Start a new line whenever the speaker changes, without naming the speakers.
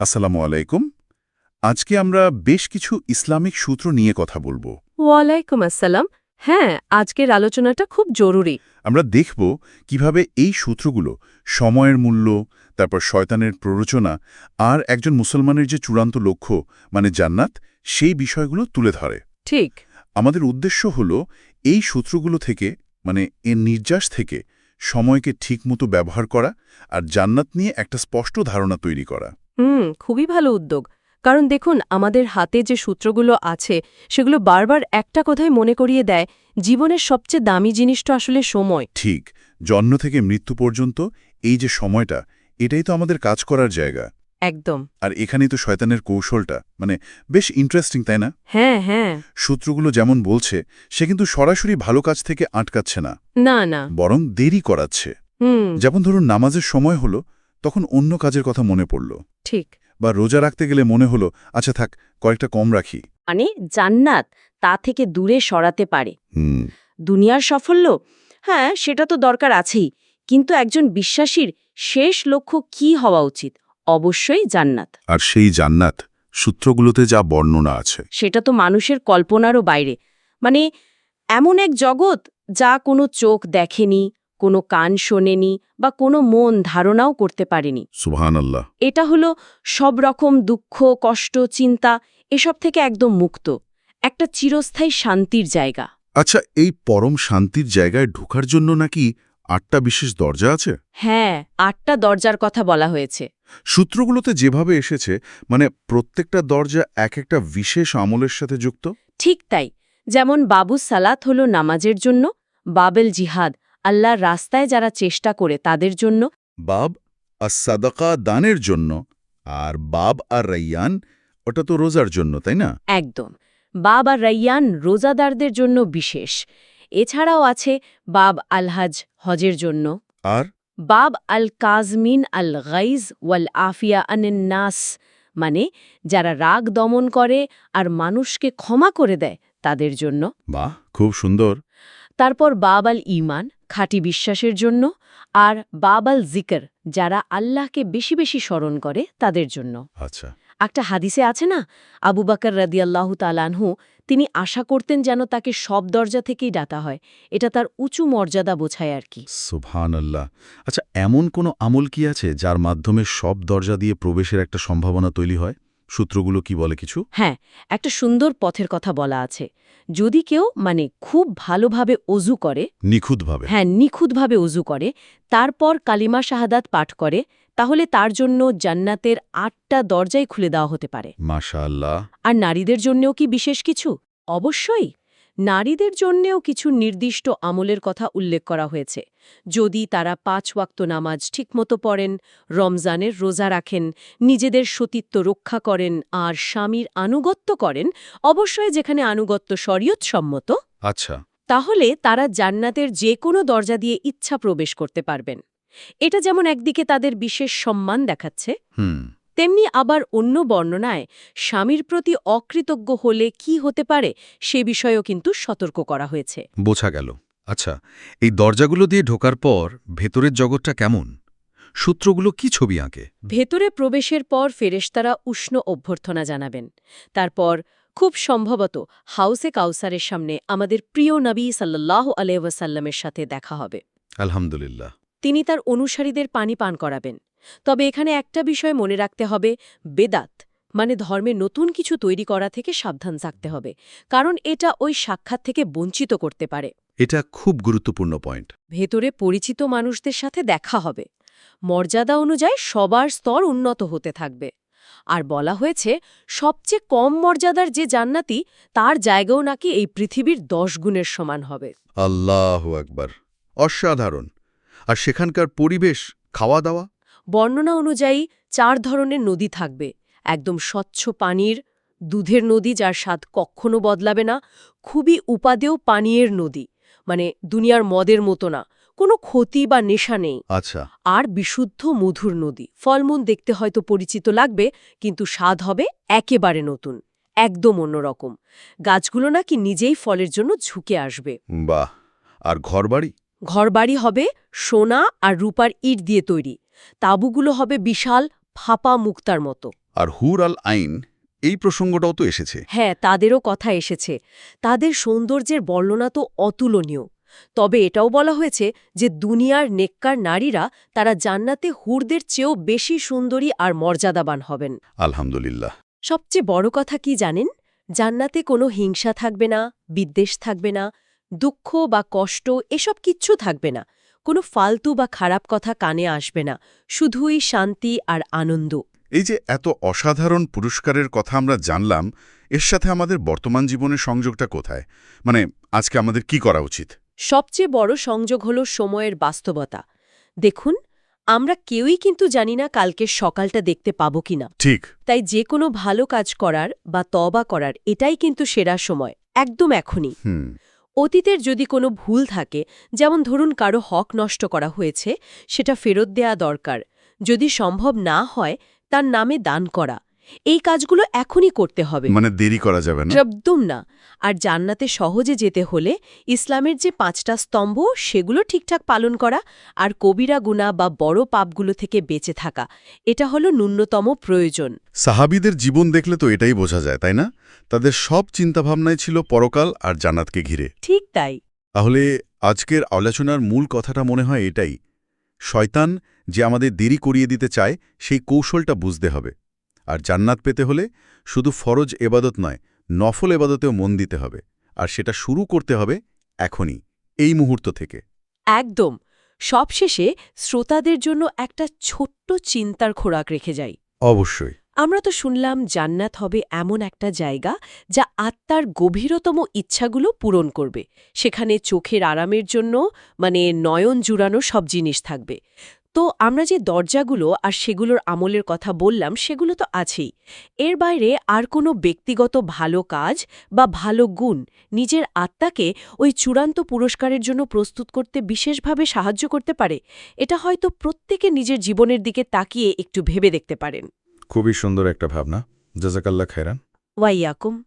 আসসালামু আলাইকুম। আজকে আমরা বেশ কিছু ইসলামিক সূত্র নিয়ে কথা বলব।
ওয়ালাইকুম আসসালাম। হ্যাঁ আজকের আলোচনাটা খুব জরুরি।
আমরা দেখব কীভাবে এই সূত্রগুলো সময়ের মূল্য তারপর শয়তানের প্ররোচনা আর একজন মুসলমানের যে চূড়ান্ত লক্ষ্য মানে জান্নাত সেই বিষয়গুলো তুলে ধরে।
ঠিক।
আমাদের উদ্দেশ্য হল এই সূত্রগুলো থেকে মানে এর নির্যাস থেকে সময়কে ঠিকমতো ব্যবহার করা আর জান্নাত নিয়ে একটা স্পষ্ট ধারণা তৈরি করা।
হুম খুবই ভালো উদ্যোগ। কারণ দেখুন আমাদের হাতে যে সূত্রগুলো আছে সেগুলো বারবার একটা কথাই মনে করিয়ে দেয় জীবনের সবচেয়ে দামি জিনিসটা আসলে সময়।
ঠিক জন্ম থেকে মৃত্যু পর্যন্ত এই যে সময়টা এটাই তো আমাদের কাজ করার জায়গা।
একদম।
আর এখানেই তো শয়তানের কৌশলটা মানে বেশ ইন্টারেস্টিং তাই না?
হ্যাঁ হ্যাঁ।
সূত্রগুলো যেমন বলছে সে কিন্তু সরাসরি ভালো কাজ থেকে আটকাচ্ছে না।
না না।
বরং দেরি করাচ্ছে।
হুম।
যেমন ধরুন নামাজের সময় হলো তখন অন্য কাজের কথা মনে পড়ল।
ঠিক।
বা রোজা রাখতে গেলে মনে হলো আচ্ছা থাক কয়েকটা কম রাখি।
মানে জান্নাত তা থেকে দূরে সরাতে পারে।
হুম।
দুনিয়ার সাফল্য? হ্যাঁ সেটা তো দরকার আছেই। কিন্তু একজন বিশ্বাসীর শেষ লক্ষ্য কি হওয়া উচিত? অবশ্যই জান্নাত।
আর সেই জান্নাত সূত্রগুলোতে যা বর্ণনা আছে।
সেটা তো মানুষের কল্পনারও বাইরে। মানে এমন এক জগৎ যা কোনো চোখ দেখেনি কোনো কান শোনেনি বা কোনো মন ধারণাও করতে পারেনি।
সুবহান আল্লাহ
এটা হলো সব রকম দুঃখ কষ্ট চিন্তা এসব থেকে একদম মুক্ত। একটা চিরস্থায়ী শান্তির জায়গা।
আচ্ছা এই পরম শান্তির জায়গায় ঢোকার জন্য নাকি আটটা বিশেষ দরজা আছে?
হ্যাঁ আটটা দরজার কথা বলা হয়েছে।
সূত্রগুলোতে যেভাবে এসেছে মানে প্রত্যেকটা দরজা এক একটা বিশেষ আমলের সাথে যুক্ত?
ঠিক তাই। যেমন বাবু সালাত হল নামাজের জন্য বাবেল জিহাদ আল্লাহর রাস্তায় যারা চেষ্টা করে তাদের জন্য।
বাব আর সাদাকা দানের জন্য আর বাব আর রাইয়ান ওটা তো রোজার জন্য তাই না?
একদম। বাব আর রাইয়ান রোজাদারদের জন্য বিশেষ। এছাড়াও আছে বাব আলহাজ হজের জন্য।
আর?
বাব আল কাজমিন আল গাইজ ওয়াল আফিয়া আনেন নাস মানে যারা রাগ দমন করে আর মানুষকে ক্ষমা করে দেয় তাদের জন্য।
বাহ খুব সুন্দর।
তারপর বাব আল ইমান খাঁটি বিশ্বাসের জন্য আর বাব আল জিকর যারা আল্লাহকে বেশি বেশি স্মরণ করে তাদের জন্য।
আচ্ছা।
একটা হাদিসে আছে না আবু বাকর রাদিয়াল্লাহু তালানহু তিনি আশা করতেন যেন তাকে সব দরজা থেকেই ডাকা হয়। এটা তার উঁচু মর্যাদা বোঝায় আর কি।
সুবহান আল্লাহ আচ্ছা এমন কোনো আমল কি আছে যার মাধ্যমে সব দরজা দিয়ে প্রবেশের একটা সম্ভাবনা তৈরি হয়? সূত্রগুলো কি বলে কিছু?
হ্যাঁ একটা সুন্দর পথের কথা বলা আছে। যদি কেউ মানে খুব ভালোভাবে অজু করে
নিখুঁতভাবে।
হ্যাঁ নিখুঁতভাবে অজু করে তারপর কালিমা শাহাদাত পাঠ করে তাহলে তার জন্য জান্নাতের আটটা দরজাই খুলে দেওয়া হতে পারে।
মাশআল্লাহ।
আর নারীদের জন্যও কি বিশেষ কিছু? অবশ্যই। নারীদের জন্যেও কিছু নির্দিষ্ট আমলের কথা উল্লেখ করা হয়েছে। যদি তারা পাঁচ ওয়াক্ত নামাজ ঠিকমতো পড়েন রমজানের রোজা রাখেন নিজেদের সতীত্ব রক্ষা করেন আর স্বামীর আনুগত্য করেন অবশ্যই যেখানে আনুগত্য শরীয়তসম্মত
আচ্ছা।
তাহলে তারা জান্নাতের যে কোনো দরজা দিয়ে ইচ্ছা প্রবেশ করতে পারবেন। এটা যেমন একদিকে তাদের বিশেষ সম্মান দেখাচ্ছে
হুম।
তেমনি আবার অন্য বর্ণনায় স্বামীর প্রতি অকৃতজ্ঞ হলে কি হতে পারে সে বিষয়েও কিন্তু সতর্ক করা হয়েছে।
বোঝা গেল। আচ্ছা এই দরজাগুলো দিয়ে ঢোকার পর ভেতরের জগৎটা কেমন? সূত্রগুলো কি ছবি আঁকে?
ভেতরে প্রবেশের পর ফেরেশতারা উষ্ণ অভ্যর্থনা জানাবেন। তারপর খুব সম্ভবত হাউসে কাউসারের সামনে আমাদের প্রিয় নবী সাল্লাহ আলহাসাল্লামের সাথে দেখা হবে।
আলহামদুলিল্লাহ।
তিনি তার অনুসারীদের পানি পান করাবেন। তবে এখানে একটা বিষয় মনে রাখতে হবে বেদাত মানে ধর্মে নতুন কিছু তৈরি করা থেকে সাবধান থাকতে হবে কারণ এটা ওই সাক্ষাৎ থেকে বঞ্চিত করতে পারে।
এটা খুব গুরুত্বপূর্ণ পয়েন্ট।
ভেতরে পরিচিত মানুষদের সাথে দেখা হবে। মর্যাদা অনুযায়ী সবার স্তর উন্নত হতে থাকবে। আর বলা হয়েছে সবচেয়ে কম মর্যাদার যে জান্নাতি তার জায়গাও নাকি এই পৃথিবীর দশ গুণের সমান হবে।
আল্লাহ একবার অসাধারণ। আর সেখানকার পরিবেশ খাওয়া দাওয়া
বর্ণনা অনুযায়ী চার ধরনের নদী থাকবে। একদম স্বচ্ছ পানির দুধের নদী যার স্বাদ কখনো বদলাবে না খুবই উপাদেয় পানীয়ের নদী। মানে দুনিয়ার মদের মতো না কোনো ক্ষতি বা নেশা নেই।
আচ্ছা।
আর বিশুদ্ধ মধুর নদী। ফলমূল দেখতে হয়তো পরিচিত লাগবে কিন্তু স্বাদ হবে একেবারে নতুন একদম অন্যরকম। গাছগুলো নাকি নিজেই ফলের জন্য ঝুঁকে আসবে।
বাহ! আর ঘরবাড়ি?
ঘরবাড়ি হবে সোনা আর রূপার ইট দিয়ে তৈরি। তাঁবুগুলো হবে বিশাল ফাঁপা মুক্তার মতো।
আর হুর আল আইন এই প্রসঙ্গটাও তো এসেছে।
হ্যাঁ তাদেরও কথা এসেছে। তাদের সৌন্দর্যের বর্ণনা তো অতুলনীয়। তবে এটাও বলা হয়েছে যে দুনিয়ার নেককার নারীরা তারা জান্নাতে হুরদের চেয়েও বেশি সুন্দরী আর মর্যাদাবান হবেন।
আলহামদুলিল্লাহ।
সবচেয়ে বড় কথা কি জানেন? জান্নাতে কোনো হিংসা থাকবে না বিদ্বেষ থাকবে না দুঃখ বা কষ্ট এসব কিচ্ছু থাকবে না। কোনো ফালতু বা খারাপ কথা কানে আসবে না শুধুই শান্তি আর আনন্দ।
এই যে এত অসাধারণ পুরস্কারের কথা আমরা জানলাম এর সাথে আমাদের বর্তমান জীবনের সংযোগটা কোথায়? মানে আজকে আমাদের কি করা উচিত?
সবচেয়ে বড় সংযোগ হল সময়ের বাস্তবতা। দেখুন আমরা কেউই কিন্তু জানি না কালকে সকালটা দেখতে পাবো কিনা
ঠিক।
তাই যে কোনো ভালো কাজ করার বা তবা করার এটাই কিন্তু সেরা সময় একদম এখনই।
হুম।
অতীতের যদি কোনো ভুল থাকে, যেমন ধরুন কারও হক নষ্ট করা হয়েছে, সেটা ফেরত দেয়া দরকার। যদি সম্ভব না হয়, তার নামে দান করা। এই কাজগুলো এখনই করতে হবে।
মানে দেরি করা যাবে না?
একদম না। আর জান্নাতে সহজে যেতে হলে ইসলামের যে পাঁচটা স্তম্ভ সেগুলো ঠিকঠাক পালন করা আর কবিরা গুণা বা বড় পাপগুলো থেকে বেঁচে থাকা এটা হলো ন্যূনতম প্রয়োজন।
সাহাবিদের জীবন দেখলে তো এটাই বোঝা যায় তাই না? তাদের সব চিন্তাভাবনাই ছিল পরকাল আর জান্নাতকে ঘিরে।
ঠিক তাই।
তাহলে আজকের আলোচনার মূল কথাটা মনে হয় এটাই। শয়তান যে আমাদের দেরি করিয়ে দিতে চায় সেই কৌশলটা বুঝতে হবে। আর জান্নাত পেতে হলে শুধু ফরজ এবাদত নয় নফল এবাদতেও মন দিতে হবে। আর সেটা শুরু করতে হবে এখনই এই মুহূর্ত থেকে।
একদম। সবশেষে শ্রোতাদের জন্য একটা ছোট্ট চিন্তার খোরাক রেখে যাই।
অবশ্যই।
আমরা তো শুনলাম জান্নাত হবে এমন একটা জায়গা যা আত্মার গভীরতম ইচ্ছাগুলো পূরণ করবে। সেখানে চোখের আরামের জন্য মানে নয়ন জুড়ানো সব জিনিস থাকবে। তো আমরা যে দরজাগুলো আর সেগুলোর আমলের কথা বললাম সেগুলো তো আছেই। এর বাইরে আর কোনো ব্যক্তিগত ভালো কাজ বা ভালো গুণ নিজের আত্মাকে ওই চূড়ান্ত পুরস্কারের জন্য প্রস্তুত করতে বিশেষভাবে সাহায্য করতে পারে? এটা হয়তো প্রত্যেকে নিজের জীবনের দিকে তাকিয়ে একটু ভেবে দেখতে পারেন।
খুবই সুন্দর একটা ভাবনা। জাজাকাল্লা খায়রান।
ওয়াইয়াকুম।